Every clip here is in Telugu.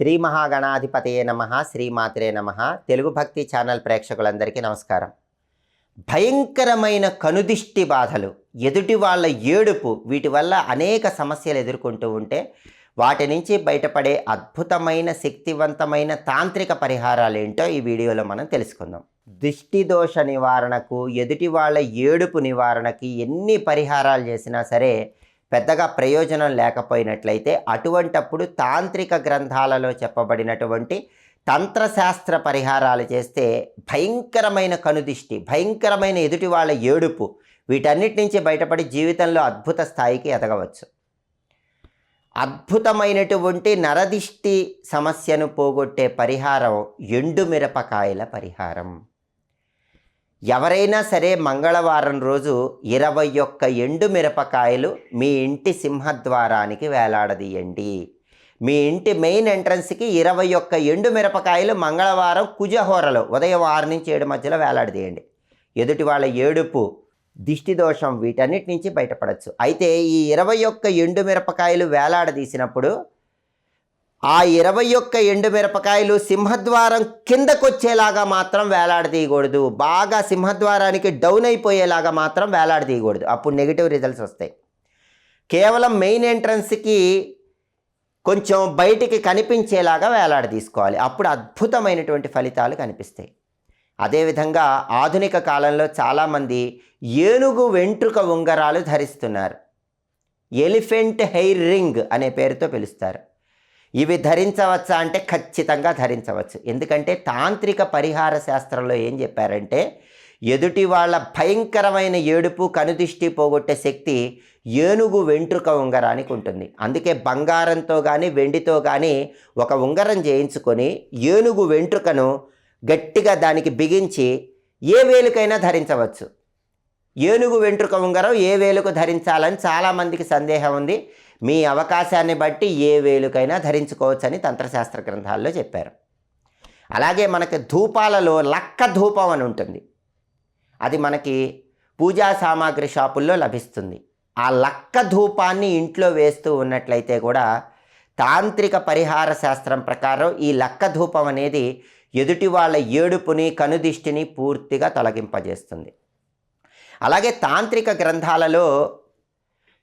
శ్రీ మహాగణాధిపతయే నమ శ్రీమాత్రే నమ. తెలుగు భక్తి ఛానల్ ప్రేక్షకులందరికీ నమస్కారం. భయంకరమైన కనుదిష్టి బాధలు ఎదుటి వాళ్ళ ఏడుపు వీటి వల్ల అనేక సమస్యలు ఎదుర్కొంటూ ఉంటే వాటి నుంచి బయటపడే అద్భుతమైన శక్తివంతమైన తాంత్రిక పరిహారాలు ఏంటో ఈ వీడియోలో మనం తెలుసుకుందాం. దిష్టి దోష నివారణకు ఎదుటి వాళ్ళ ఏడుపు నివారణకి ఎన్ని పరిహారాలు చేసినా సరే పెద్దగా ప్రయోజనం లేకపోయినట్లయితే అటువంటప్పుడు తాంత్రిక గ్రంథాలలో చెప్పబడినటువంటి తంత్రశాస్త్ర పరిహారాలు చేస్తే భయంకరమైన కనుదిష్టి భయంకరమైన ఎదుటి వాళ్ళ ఏడుపు వీటన్నిటి నుంచి బయటపడి జీవితంలో అద్భుత స్థాయికి ఎదగవచ్చు. అద్భుతమైనటువంటి నరదిష్టి సమస్యను పోగొట్టే పరిహారం ఎండు మిరపకాయల పరిహారం. ఎవరైనా సరే మంగళవారం రోజు ఇరవై ఒక్క ఎండు మిరపకాయలు మీ ఇంటి సింహద్వారానికి వేలాడదీయండి. మీ ఇంటి మెయిన్ ఎంట్రన్స్కి ఇరవై ఒక్క ఎండు మిరపకాయలు మంగళవారం కుజహోరలో ఉదయం ఆరు నుంచి ఏడు మధ్యలో వేలాడదీయండి. ఎదుటి వాళ్ళ ఏడుపు దిష్టి దోషం వీటన్నిటి నుంచి బయటపడచ్చు. అయితే ఈ ఇరవై ఒక్క ఎండు మిరపకాయలు వేలాడదీసినప్పుడు ఆ ఇరవై ఒక్క ఎండు మిరపకాయలు సింహద్వారం కిందకొచ్చేలాగా మాత్రం వేలాడదీయకూడదు. బాగా సింహద్వారానికి డౌన్ అయిపోయేలాగా మాత్రం వేలాడదీయకూడదు. అప్పుడు నెగిటివ్ రిజల్ట్స్ వస్తాయి. కేవలం మెయిన్ ఎంట్రన్స్కి కొంచెం బయటికి కనిపించేలాగా వేలాడ తీసుకోవాలి అప్పుడు అద్భుతమైనటువంటి ఫలితాలు కనిపిస్తాయి. అదేవిధంగా ఆధునిక కాలంలో చాలామంది ఏనుగు వెంట్రుక ఉంగరాలు ధరిస్తున్నారు. ఎలిఫెంట్ హెయిర్ రింగ్ అనే పేరుతో పిలుస్తారు. ఇవి ధరించవచ్చా అంటే ఖచ్చితంగా ధరించవచ్చు. ఎందుకంటే తాంత్రిక పరిహార శాస్త్రంలో ఏం చెప్పారంటే ఎదుటి వాళ్ళ భయంకరమైన ఏడుపు కనుదిష్టి పోగొట్టే శక్తి ఏనుగు వెంట్రుక ఉంగరానికి ఉంటుంది. అందుకే బంగారంతో కానీ వెండితో కానీ ఒక ఉంగరం చేయించుకొని ఏనుగు వెంట్రుకను గట్టిగా దానికి బిగించి ఏ వేలుకైనా ధరించవచ్చు. ఏనుగు వెంట్రుక ఉంగరం ఏ వేలుకు ధరించాలని చాలామందికి సందేహం ఉంది. మీ అవకాశాన్ని బట్టి ఏ వేలుకైనా ధరించుకోవచ్చని తంత్రశాస్త్ర గ్రంథాల్లో చెప్పారు. అలాగే మనకి ధూపాలలో లక్క ధూపం అని ఉంటుంది. అది మనకి పూజా సామాగ్రి షాపుల్లో లభిస్తుంది. ఆ లక్క ధూపాన్ని ఇంట్లో వేస్తూ ఉన్నట్లయితే కూడా తాంత్రిక పరిహార శాస్త్రం ప్రకారం ఈ లక్క ధూపం అనేది ఎదుటి వాళ్ళ ఏడుపుని కనుదిష్టిని పూర్తిగా తొలగింపజేస్తుంది. అలాగే తాంత్రిక గ్రంథాలలో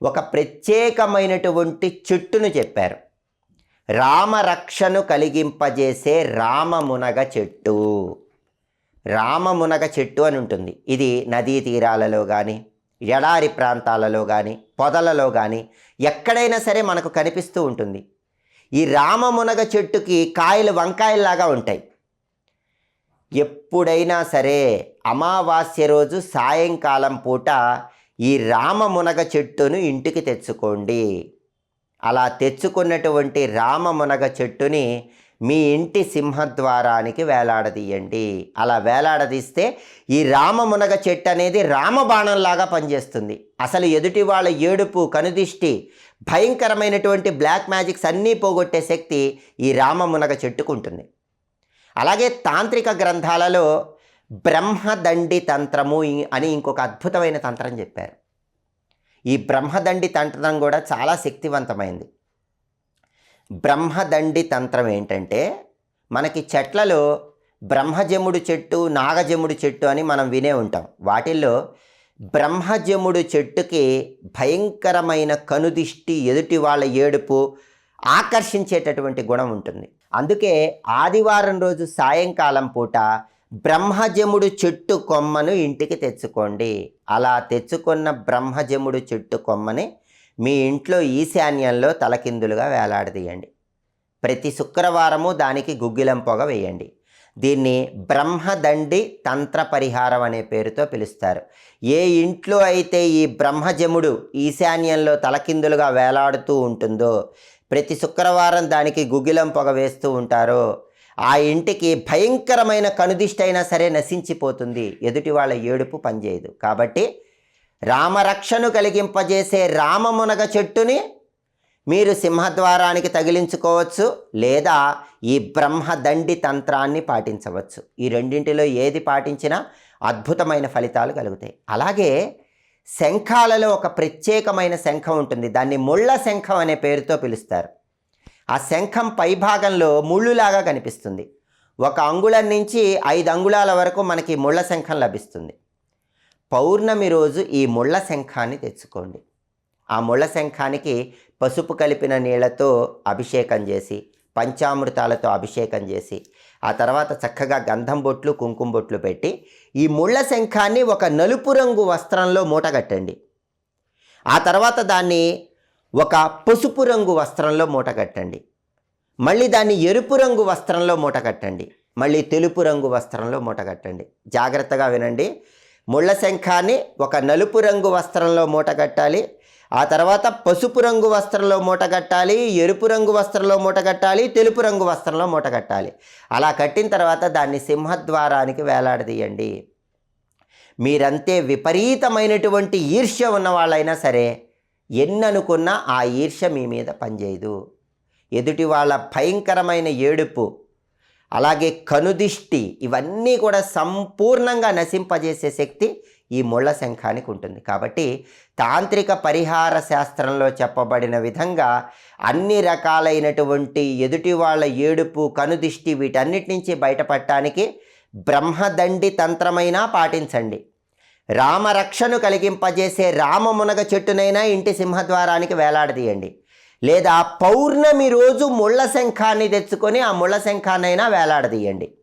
ఒక ప్రత్యేకమైనటువంటి చెట్టును చెప్పారు. రామరక్షను కలిగింపజేసే రామమునగ చెట్టు. రామమునగ చెట్టు అని ఉంటుంది. ఇది నదీ తీరాలలో కానీ ఎడారి ప్రాంతాలలో కానీ పొదలలో కానీ ఎక్కడైనా సరే మనకు కనిపిస్తూ ఉంటుంది. ఈ రామమునగ చెట్టుకి కాయలు వంకాయల్లాగా ఉంటాయి. ఎప్పుడైనా సరే అమావాస్య రోజు సాయంకాలం పూట ఈ రామమునగ చెట్టును ఇంటికి తెచ్చుకోండి. అలా తెచ్చుకున్నటువంటి రామమునగ చెట్టుని మీ ఇంటి సింహద్వారానికి వేలాడదీయండి. అలా వేలాడదీస్తే ఈ రామమునగ చెట్టు అనేది రామబాణంలాగా పనిచేస్తుంది. అసలు ఎదుటి వాళ్ళ ఏడుపు కనుదిష్టి భయంకరమైనటువంటి బ్లాక్ మ్యాజిక్స్ అన్నీ పోగొట్టే శక్తి ఈ రామమునగ చెట్టుకుంటుంది. అలాగే తాంత్రిక గ్రంథాలలో బ్రహ్మదండి తంత్రము అని ఇంకొక అద్భుతమైన తంత్రం చెప్పారు. ఈ బ్రహ్మదండి తంత్రం కూడా చాలా శక్తివంతమైంది. బ్రహ్మదండి తంత్రం ఏంటంటే మనకి చెట్లలో బ్రహ్మజముడు చెట్టు నాగజముడు చెట్టు అని మనం వినే ఉంటాం. వాటిల్లో బ్రహ్మజముడు చెట్టుకి భయంకరమైన కనుదిష్టి ఎదుటి వాళ్ళ ఏడుపు ఆకర్షించేటటువంటి గుణం ఉంటుంది. అందుకే ఆదివారం రోజు సాయంకాలం పూట బ్రహ్మజముడు చెట్టు కొమ్మను ఇంటికి తెచ్చుకోండి. అలా తెచ్చుకున్న బ్రహ్మజముడు చెట్టు కొమ్మని మీ ఇంట్లో ఈశాన్యంలో తలకిందులుగా వేలాడదీయండి. ప్రతి శుక్రవారము దానికి గుగ్గిలం పొగ వేయండి. దీన్ని బ్రహ్మదండి తంత్ర పరిహారం అనే పేరుతో పిలుస్తారు. ఏ ఇంట్లో అయితే ఈ బ్రహ్మజముడు ఈశాన్యంలో తలకిందులుగా వేలాడుతూ ఉంటుందో ప్రతి శుక్రవారం దానికి గుగ్గిలం పొగ వేస్తూ ఉంటారో ఆ ఇంటికి భయంకరమైన కనుదిష్టి అయినా సరే నశించిపోతుంది. ఎదుటి వాళ్ళ ఏడుపు పనిచేయదు. కాబట్టి రామరక్షను కలిగింపజేసే రామమునగ చెట్టుని మీరు సింహద్వారానికి తగిలించుకోవచ్చు లేదా ఈ బ్రహ్మదండి తంత్రాన్ని పాటించవచ్చు. ఈ రెండింటిలో ఏది పాటించినా అద్భుతమైన ఫలితాలు కలుగుతాయి. అలాగే శంఖాలలో ఒక ప్రత్యేకమైన శంఖం ఉంటుంది. దాన్ని ముళ్ళ శంఖం అనే పేరుతో పిలుస్తారు. ఆ శంఖం పైభాగంలో ముళ్ళులాగా కనిపిస్తుంది. ఒక అంగుళం నుంచి ఐదు అంగుళాల వరకు మనకి ముళ్ళ శంఖం లభిస్తుంది. పౌర్ణమి రోజు ఈ ముళ్ళ శంఖాన్ని తెచ్చుకోండి. ఆ ముళ్ళ శంఖానికి పసుపు కలిపిన నీళ్ళతో అభిషేకం చేసి పంచామృతాలతో అభిషేకం చేసి ఆ తర్వాత చక్కగా గంధం బొట్లు కుంకుమ బొట్లు పెట్టి ఈ ముళ్ళ శంఖాన్ని ఒక నలుపు రంగు వస్త్రంలో మూటగట్టండి ఆ తర్వాత దాన్ని ఒక పసుపు రంగు వస్త్రంలో మూట కట్టండి. మళ్ళీ దాన్ని ఎరుపు రంగు వస్త్రంలో మూట కట్టండి. మళ్ళీ తెలుపు రంగు వస్త్రంలో మూటగట్టండి జాగ్రత్తగా వినండి. ముళ్ళ శంఖాన్ని ఒక నలుపు రంగు వస్త్రంలో మూట కట్టాలి. ఆ తర్వాత పసుపు రంగు వస్త్రంలో మూట కట్టాలి. ఎరుపు రంగు వస్త్రంలో మూట కట్టాలి. తెలుపు రంగు వస్త్రంలో మూట కట్టాలి. అలా కట్టిన తర్వాత దాన్ని సింహద్వారానికి వేలాడదీయండి. మీరంతే విపరీతమైనటువంటి ఈర్ష్య ఉన్న వాళ్ళైనా సరే ఎన్ననుకున్నా ఆ ఈర్ష్య మీ మీద పనిచేయదు. ఎదుటి వాళ్ళ భయంకరమైన ఏడుపు అలాగే కనుదిష్టి ఇవన్నీ కూడా సంపూర్ణంగా నశింపజేసే శక్తి ఈ ముళ్ళ శంఖానికి ఉంటుంది. కాబట్టి తాంత్రిక పరిహార శాస్త్రంలో చెప్పబడిన విధంగా అన్ని రకాలైనటువంటి ఎదుటి వాళ్ళ ఏడుపు కనుదిష్టి వీటన్నిటి నుంచి బయటపడటానికి బ్రహ్మదండి తంత్రమైనా పాటించండి. రామరక్షను కలిగింపజేసే రామమునగ చెట్టునైనా ఇంటి సింహద్వారానికి వేలాడదీయండి. లేదా పౌర్ణమి రోజు ముళ్ళ శంఖాన్ని తెచ్చుకొని ఆ ముళ్ళ శంఖాన్నైనా వేలాడదీయండి.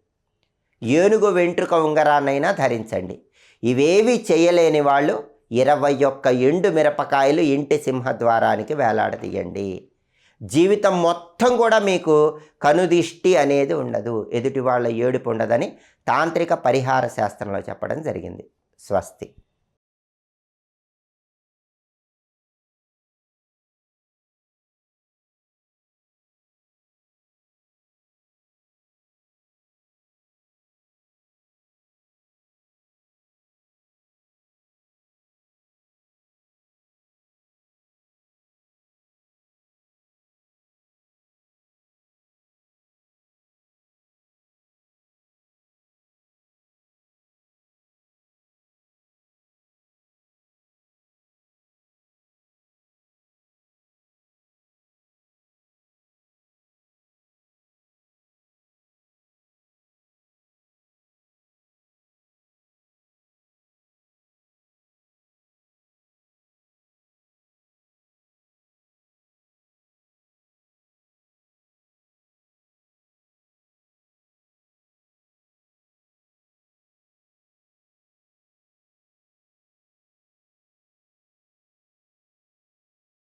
ఏనుగు వెంట్రుక ఉంగరాన్నైనా ధరించండి. ఇవేవి చేయలేని వాళ్ళు ఇరవై ఒక్క ఎండు మిరపకాయలు ఇంటి సింహద్వారానికి వేలాడదీయండి. జీవితం మొత్తం కూడా మీకు కనుదిష్టి అనేది ఉండదు. ఎదుటి వాళ్ళ ఏడుపు ఉండదని తాంత్రిక పరిహార శాస్త్రంలో చెప్పడం జరిగింది. స్వస్తి